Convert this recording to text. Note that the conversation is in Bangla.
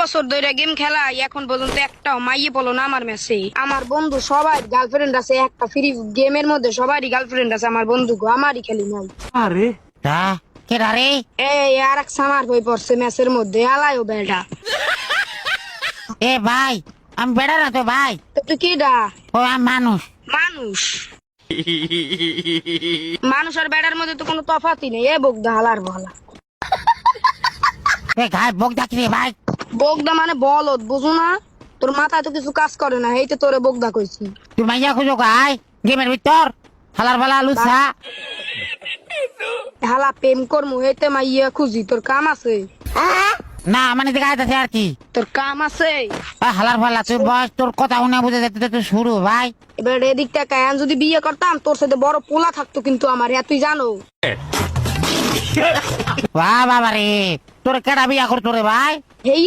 বছর ধরে গেম খেলাই এখন পর্যন্ত একটাও মাইয়ে বলো না আমার মেসে। আমার বন্ধু সবাই গার্লফ্রেন্ড আছে একটা ফ্রি গেমের মধ্যে সবারই গার্লফ্রেন্ড আছে আমার বন্ধু গো, আমারই খেলি নাই। তা কেডা রে এই আর এক সামার হয়ে পড়ছে ম্যাচের মধ্যে আলাইও বেটা এ ভাই আমি বেড়া না তো ভাই? তো তুই কিডা ও আমি মানুষ। মানুষ। মানুষ আর বেড়ার মধ্যে তো কোনো তফাতই নেই এ বকদা হালার বলা। এ গায়ে বক ডাকি রে ভাই? বগদা মানে বলদ বুঝু না? তোর মাথায় তো কিছু কাজ করে না এই তো তোরে বগদা কইছি। তুই মাইয়া খুঁজো গাই গেমের ভিতর। হালার ফালা লুচা হালা প্রেম করমু হেতে মাইয়া খুঁজি তোর কাম আছে? না মানে দেখা যাচ্ছে আর কি। তোর কাম আছে? হালার ফালা তোর বয়স তোর কথা শুনে বুঝে যেতে তো শুরু ভাই। এবার এদিক এখন যদি বিয়ে করতাম তোর সাথে বড় পোলা থাকতো কিন্তু আমার হ্যাঁ তুই জানো? বাহ বাবা রে তোর কেডা বিয়া করতো রে ভাই? এই